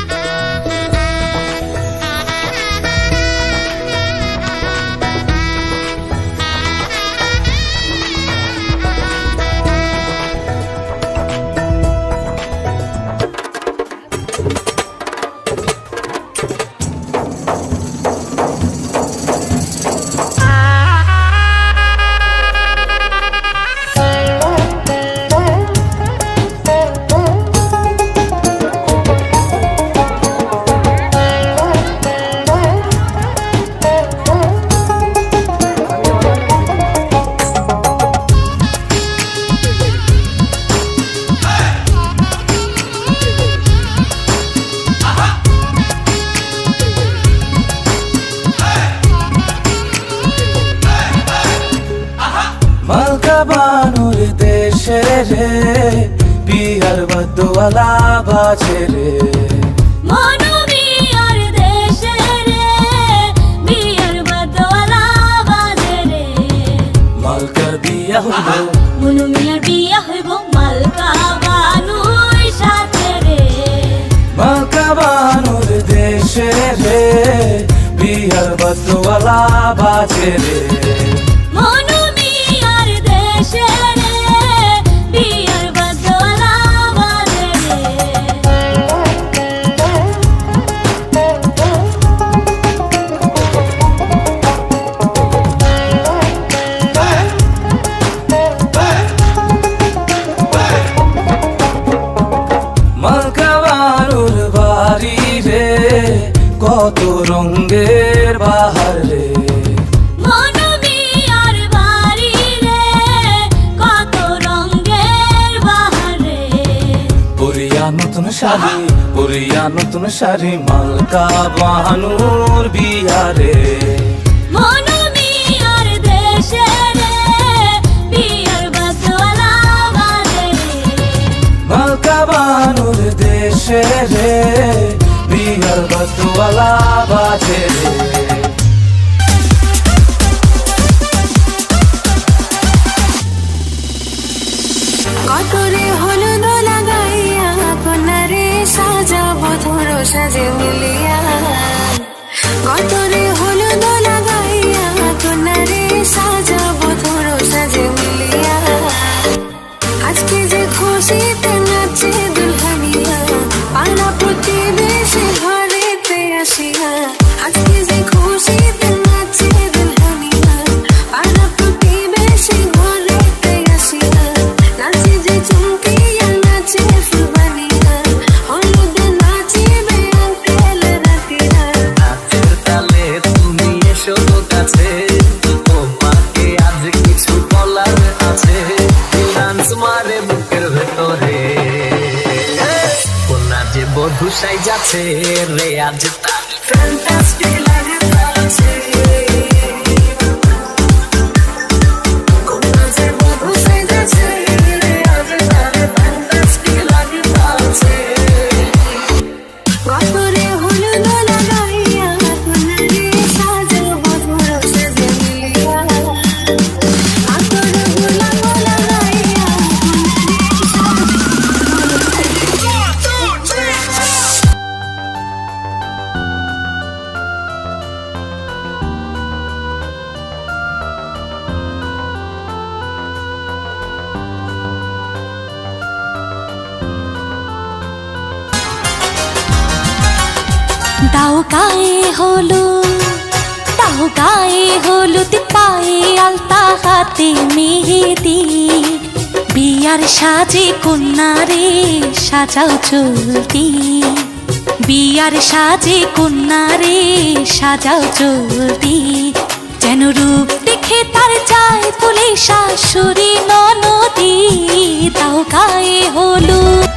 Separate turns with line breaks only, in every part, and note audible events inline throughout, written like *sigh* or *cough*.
মালকা দেশে রে
বিয়ার বদলা বাজে রে।
মালকার বিয়া হলো
মনোমিয়ার বিয়া হইব মালকা বানুর সাথে রে।
মালকা বানুর দেশে রে বিহার বদওয়ালা বাজে রে। রঙ্গের বাহার রে।
বাহারে
নতুন শাড়ি পরিয়া নতুন শাড়ি মালকা বানুর বিয়ারে
মনোমিয়ার দেশে রে। বিয়ার বদলা বাজে
দেশে রে
লাগাইয়া কনারে সাজাবো ধরো সাজে মিলিয়া। হলুদ
বিয়ার সাজে কন্যারে সাজাও চলতি। বিয়ার সাজে কন্যারে সাজাও চলতি। যেন রূপ দেখে তার চায় তুলে শাশুড়ি ননদি, তাও গায়ে হলুদ।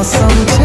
olmasam ki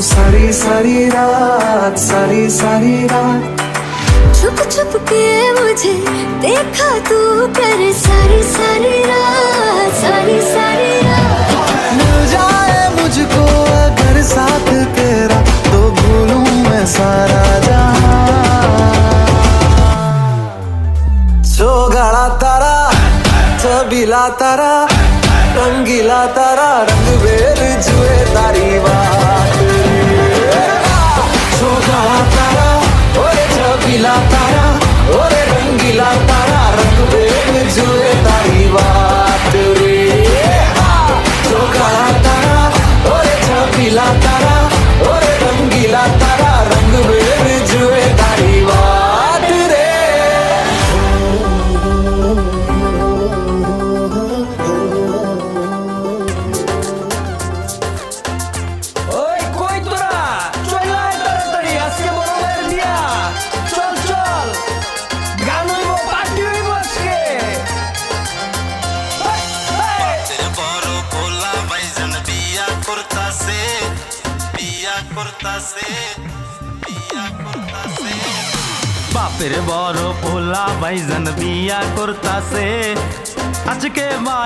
सारी सारी रात सारी सारी रात।
छुप छुप के मुझे देखा तू कर। सारी सारी रात सारी सारी रात।
मिल जाए मुझको अगर साथ तेरा तो भूलूं मैं सारा जहाँ। जो गला तारा छबीला तारा रंगीला तारा।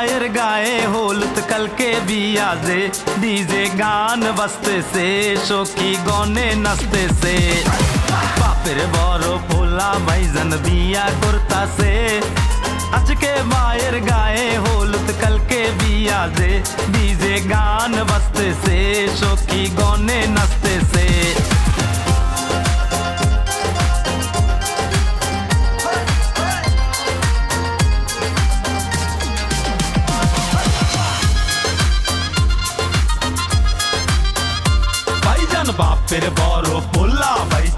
শায়ের গায়ে হলুদ কালকে বিয়াজে ডিজে গান বাজতেছে সখী গনে নাচতেছে বাপের বড় ভোলা ভাইজান বিয়া করতাছে আজকে মায়ের গায়ে হলুদ কালকে বিয়াজে ডিজে গান বাজতেছে সখী গনে নাচতেছে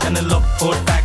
and a
love for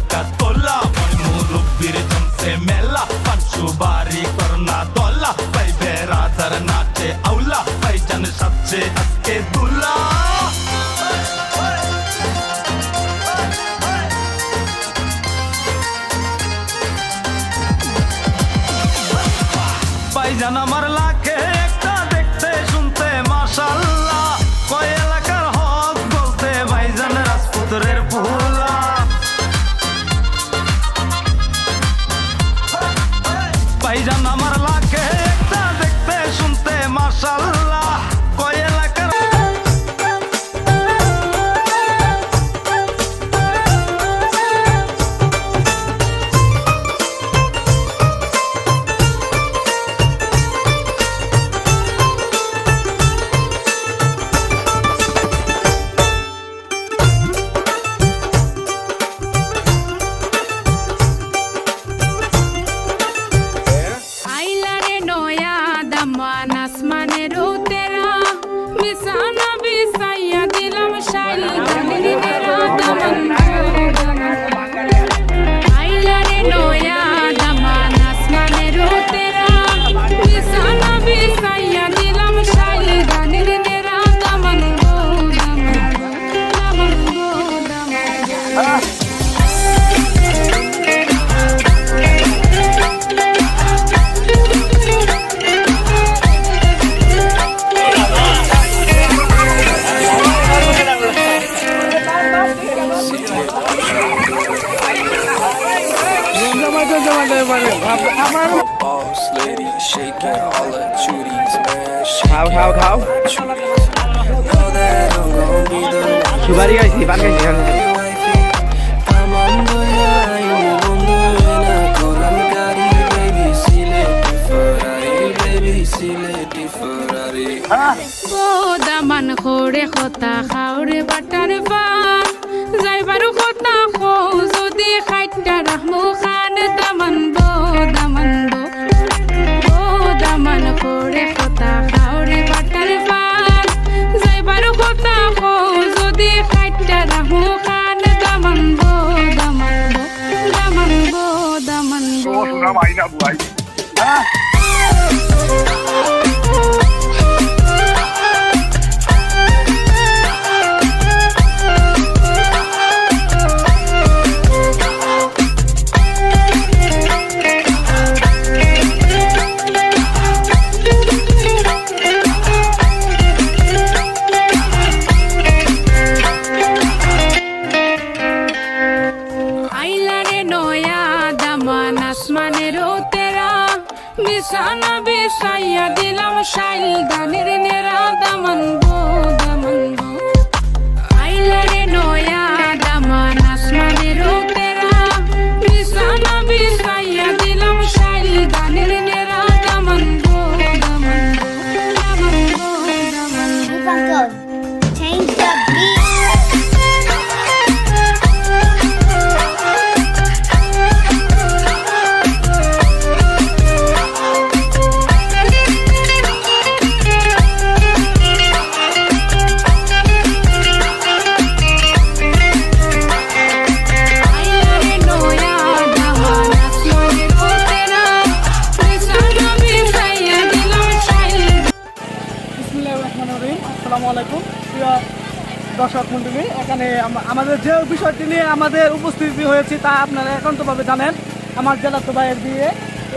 আমাদের উপস্থিতি হয়েছে তা আপনারা একান্তভাবে জানেন। আমার জেলাতো ভাইয়ের বিয়ে।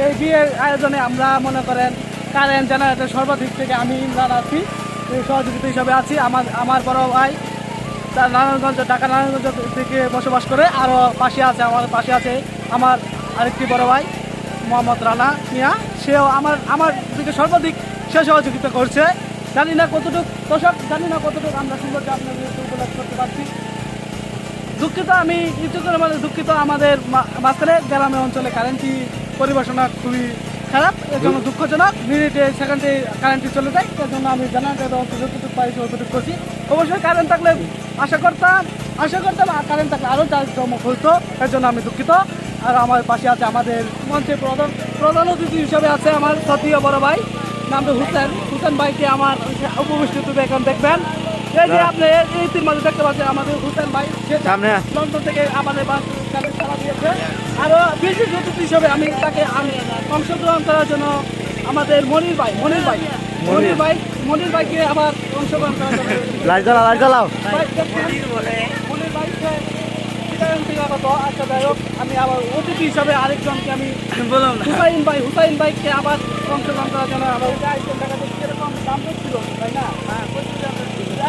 এই বিয়ের আয়োজনে আমরা মনে করেন কারেন্ট জেনারেটর সর্বাধিক থেকে আমি ইমরান আছি সহযোগিতা হিসাবে আছি। আমার আমার বড় ভাই তার নারায়ণগঞ্জ, ঢাকা নারায়ণগঞ্জ থেকে বসবাস করে। আরও পাশে আছে, আমার পাশে আছে আমার আরেকটি বড় ভাই, মোহাম্মদ রানা মিয়া। সেও আমার আমার দিকে সর্বাধিক সে সহযোগিতা করছে। জানি না কতটুকু দর্শক, জানি না কতটুকু আমরা সৌন্দর্য আপনাদের উপলব্ধ করতে পারছি। দুঃখিত, আমি ইউটিউবের মানে দুঃখিত। আমাদের মাঝখানে গ্রামের অঞ্চলে কারেন্টটি পরিবেশনা খুবই খারাপ এর জন্য দুঃখজনক মিনিটে সেকেন্ডে কারেন্টটি চলে যায় এর জন্য আমি জানাতে যতটুকু পাইছি ততটুকু করছি। অবশ্যই কারেন্ট থাকলে আশা করতাম আশা করতাম কারেন্ট থাকলে আরও চার্জ জমক হতো এর জন্য আমি দুঃখিত। আর আমার পাশে আছে আমাদের মঞ্চে প্রধান প্রধান অতিথি হিসাবে আছে আমার সতীয় বড় ভাই নামটা হুসেন। হুসেন ভাইকে আমার উপবিষ্টিতে এখন দেখবেন। এই যে আপনি এই- এই তিন মাঝে দেখতে পাচ্ছেন আমাদের হুসেন ভাই
সামনে।
লন্ডন থেকে আমাদের বাস চালা দিয়েছে আরও বিশেষ অতিথি হিসেবে আমি তাকে আম- অংশগ্রহণ করার জন্য আমাদের মনির ভাই মনির ভাই মনির ভাই মনির ভাইকে আবার অংশগ্রহণ করার জন্য *laughs*
লাইট জ্বালাও লাইট জ্বালাও।
মনির ভাইকে আমি আবার অতিথি হিসাবে আরেকজনকে আমি *laughs* হুসাইন ভাই হুসাইন ভাইকে আবার অংশগ্রহণ করার জন্য আবার ওটা কীরকম দাম ছিল তাই না?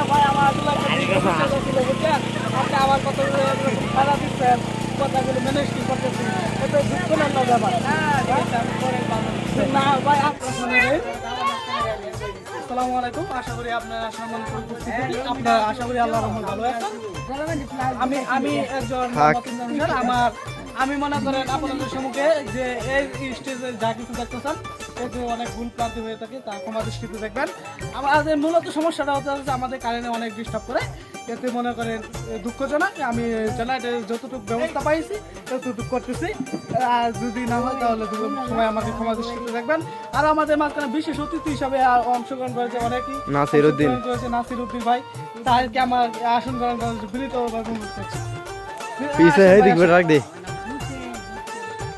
ভাই আমার আসলে একটা বিষয় ছিল, বুঝছেন? আপনি আবার কত ভাড়া দিচ্ছেন কথাগুলো ম্যানেজ কি করতেছি? এটা দুঃখ না ব্যাপার। না ভাই আপনার আসসালামু আলাইকুম। আশা করি আপনারা সম্মানিত উপস্থিতি আপনারা আশা করি আল্লাহ রহমান ভালো আছেন। আমি আমি একজন আমার আমি মনে করেন আপনাদের সম্মুখে যে এই স্টেজে যা কিছু দেখতেছেন এতে অনেক ভুল প্রান্তি হয়ে থাকে তা ক্ষমা দৃষ্টিতে দেখবেন। আমাদের মূলত সমস্যাটা হতে হচ্ছে আমাদের কারেন্টে অনেক ডিস্টার্ব করে। এতে মনে করেন দুঃখজনক। আমি জেনারেটের যতটুকু ব্যবস্থা পাইছি ততটুকু করতেছি। আর যদি না হয় তাহলে দু- সবাই আমাকে ক্ষমা দৃষ্টিতে দেখবেন। আর আমাদের মাঝখানে বিশেষ অতিথি হিসাবে অংশগ্রহণ করেছে অনেকেই।
নাসির উদ্দিন।
অংশগ্রহণ করেছে নাসির উদ্দিন ভাই। তাদেরকে আমার আসন গ্রহণ করার জন্য বিনীত অনুরোধ করছি।
পিছে এই দিক রাখ দে।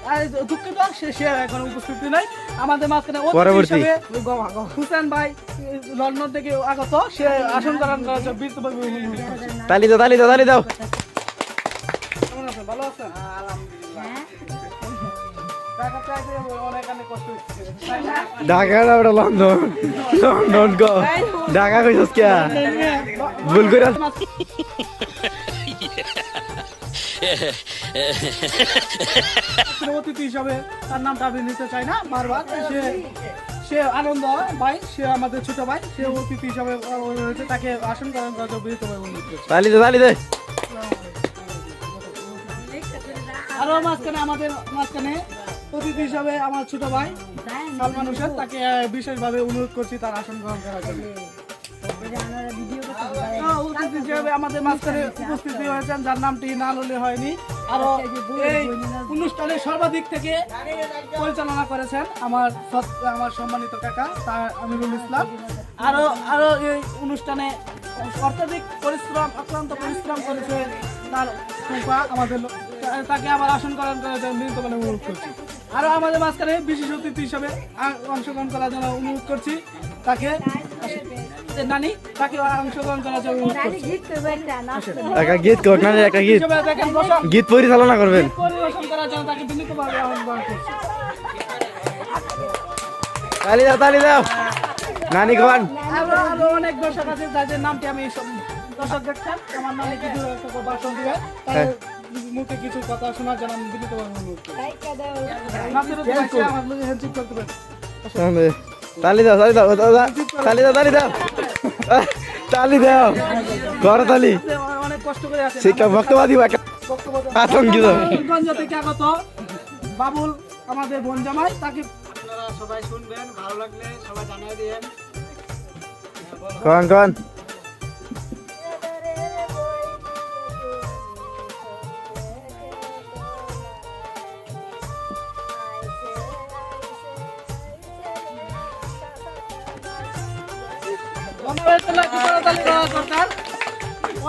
আর দুঃখিত সে এখন উপস্থিতি নাই। আমাদের মাঝখানে
পরবর্তী।
হুসেন ভাই লন্ডন থেকে আগত সে আসন করার
তালি দাও তালি দাও তালি দাও।
ভালো আছেন?
ঢাকা না ওটা লন্ডন? ঢাকা কইছস কে ভুল করে
অতিথি হিসাবে তার নামটা আমি নিতে চাই না বারবার। সে সে আনন্দ ভাই সে আমাদের ছোট ভাই সে অতিথি হিসাবে রয়েছে তাকে আসন করেন করা বিহিতভাবে
তালি দে তালি দে।
আরও মাঝখানে আমাদের মাঝখানে অতিথি হিসাবে আমার ছোট ভাই সালমান হোসেন তাকে বিশেষভাবে অনুরোধ করছি তার আসন গ্রহণ করার জন্য। অতিথি হিসেবে আমাদের মাঝখানে উপস্থিতি হয়েছেন, যার নামটি না ললে হয়নি। আরও এই অনুষ্ঠানের সর্বাধিক থেকে পরিচালনা করেছেন আমার আমার সম্মানিত কাকা তার আমিরুল ইসলাম। আরও আরও এই অনুষ্ঠানে অত্যাধিক পরিশ্রম, অক্লান্ত পরিশ্রম করেছে তার ফুফা, আমাদের তাকে আবার আসন করার বলে অনুরোধ করছি। আরও আমাদের মাঝখানে বিশেষ অতিথি হিসাবে অংশগ্রহণ করার জন্য অনুরোধ করছি। তাকে যে নানি তাকে অংশগ্রহণ করার জন্য
একটা গীত কোক না একটা গীত গীত। পরিচালনা করবেন।
পরিবেশন করার জন্য তাকে বিনীতভাবে আহ্বান করছি।
তালি দাও তালি দাও। নানি কোন?
আরও আরও অনেক দর্শক আছে যাদের নামটি আমি দর্শক দেখছেন আমার নামে কিছু ভাষণ দিবে মুখে কিছু কথা শোনার জন্য আমি বিনীতভাবে অনুরোধ করছি। নাসিরুদ্দিন ভাই, সে আমার লগে হ্যান্ডশেক করতে পারে।
তালি দাও তালি দাও তালি দাও তালি দাও। *laughs* তালি দাও। কর তালি।
সে অনেক কষ্ট করে আছে
শিক্ষা ভক্তবাদী দিব আতঙ্কিত।
গঞ্জ থেকে আগত বাবুল আমাদের বোন জামাই তাকে
সবাই শুনবেন
ভালো লাগলে সবাই জন্য একটু করতালি দেওয়া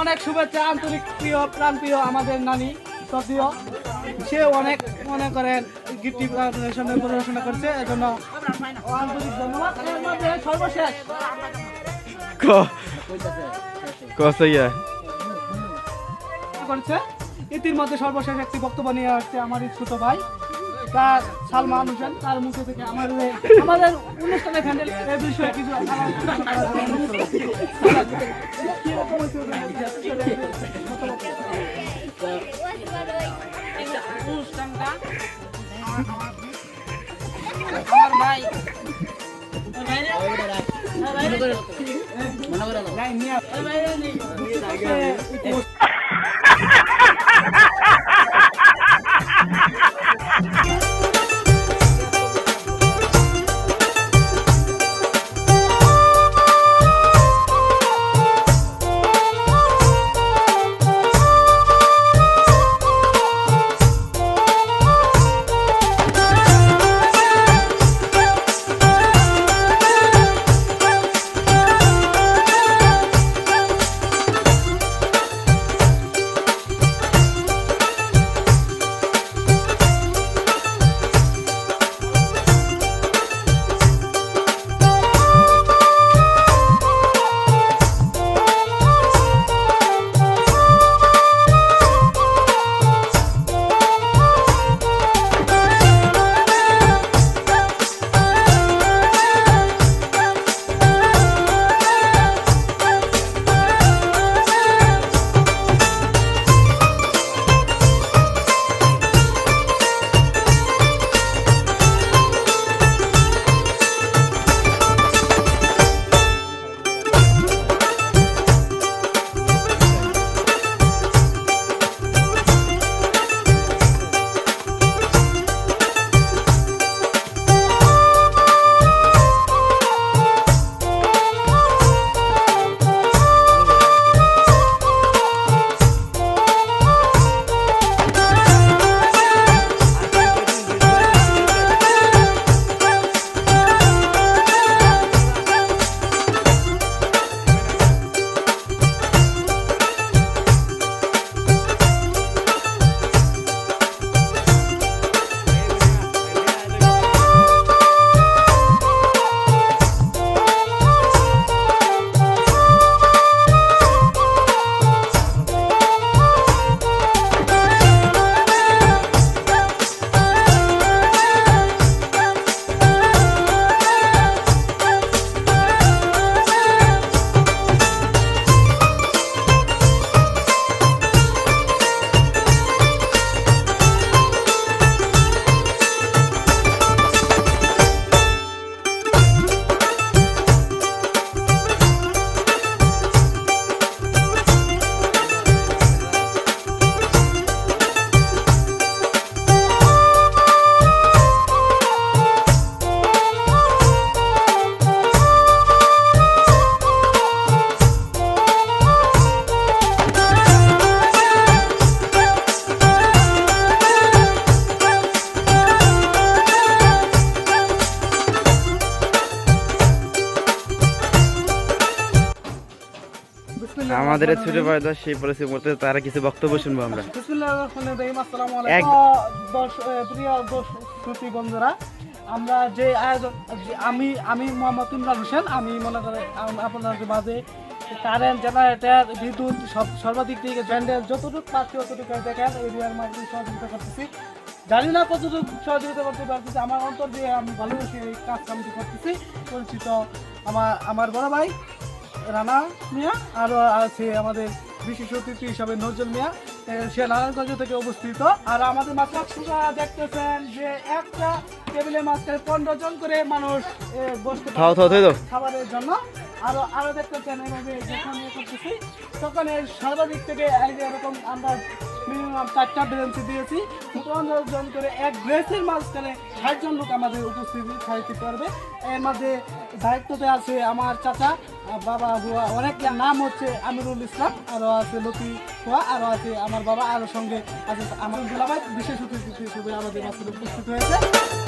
অনেক শুভেচ্ছা আন্তরিক প্রিয় প্রাণ প্রিয় আমাদের নানি সতীয় সে অনেক মনে করেন গিফটি প্রদর্শনে পরিবেশনা করছে এজন্য আন্তরিক ধন্যবাদ। এর মধ্যে সর্বশেষ। করছে? ইতিমধ্যে সর্বশেষ একটি বক্তব্য নিয়ে আসছে আমার ছোট ভাই। তার সালমান হোসেন তার মুখে থেকে আমাদের আমাদের অনুষ্ঠানে হ্যান্ডেল এ বিষয়ে কিছু
অনুষ্ঠানটা আমার ভাই মনে করে
আমাদের ছোট ভাইরা সেই পরিস্থিতি করতে তারা কিছু বক্তব্য শুনব আমরা।
প্রিয় বন্ধুরা আমরা যে আয়োজন আমি আমি মোহাম্মদ ইমরান হোসেন আমি মনে করি আপনাদের মাঝে কারেন্ট জেনারেটর বিদ্যুৎ সব সর্বাধিক দিকে ব্যান্ডেল যতটুকু পাচ্ছি ততটুকু দেখেন এরিয়ার মাঝে সহযোগিতা করতেছি। জানি না কতটুকু সহযোগিতা করতে পারতেছি আমার অন্তর দিয়ে আমি ভালোবেসে এই কাজ কামটি করতেছি পরিচিত আমার আমার বড় ভাই। রানা মিয়া আর আছে আমাদের বিশেষ অতিথি হিসাবে নজরুল মিয়া সে নারায়ণগঞ্জ থেকে অবস্থিত আর আমাদের মাত্রা দেখতেছেন যে একটা টেবিলের মাঝখানে পনেরো জন করে মানুষ বসতে। খাবারের জন্য আরও আরও দেখতেছেন এভাবে যখন ইয়ে করতেছি। তখন এই সর্বাধিক থেকে এরকম আমরা মিনিমাম চারটা ব্রেঞ্চি দিয়েছি। পনেরো জন করে এক ব্রেঞ্চের মাঝখানে ষাট জন লোক আমাদের উপস্থিতি সাহিত্য করবে এর মধ্যে দায়িত্বতে আছে আমার চাচা বাবা হুয়া অনেক নাম হচ্ছে আমিরুল ইসলাম আরও আছে লতি হুয়া আরও আছে আমার বাবা আরও সঙ্গে আছে আমার দুলাভাই। বিশেষ অতিথি হিসেবে আমাদের মাঝে উপস্থিত হয়েছে।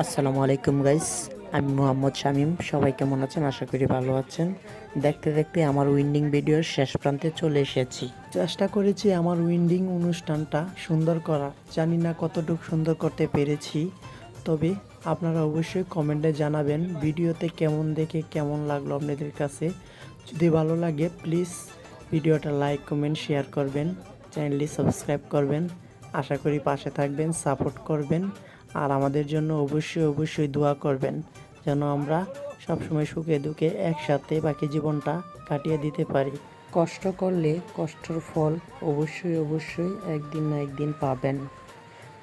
আসসালামু আলাইকুম গাইস আমি মোহাম্মদ শামিম। সবাই কেমন আছেন? আশা করি ভালো আছেন। দেখতে দেখতে আমার উইন্ডিং ভিডিওর শেষ প্রান্তে চলে এসেছি। চেষ্টা করেছি আমার উইন্ডিং অনুষ্ঠানটা সুন্দর করা। জানি না কতটুকু সুন্দর করতে পেরেছি। তবে আপনারা অবশ্যই কমেন্টে জানাবেন ভিডিওতে কেমন দেখে কেমন লাগল আপনাদের কাছে। যদি ভালো লাগে প্লিজ ভিডিওটা লাইক কমেন্ট শেয়ার করবেন। চ্যানেলটি সাবস্ক্রাইব করবেন। আশা করি পাশে থাকবেন সাপোর্ট করবেন। আর আমাদের জন্য অবশ্যই অবশ্যই দোয়া করবেন যেন আমরা সবসময় সুখে দুঃখে একসাথে বাকি জীবনটা কাটিয়ে দিতে পারি। কষ্ট করলে কষ্টের ফল অবশ্যই অবশ্যই একদিন না একদিন পাবেন।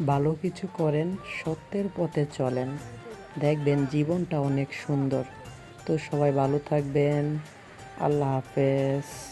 ভালো কিছু করেন, সত্যের পথে চলেন। দেখবেন জীবনটা অনেক সুন্দর। তো সবাই ভালো থাকবেন। আল্লাহ হাফেজ।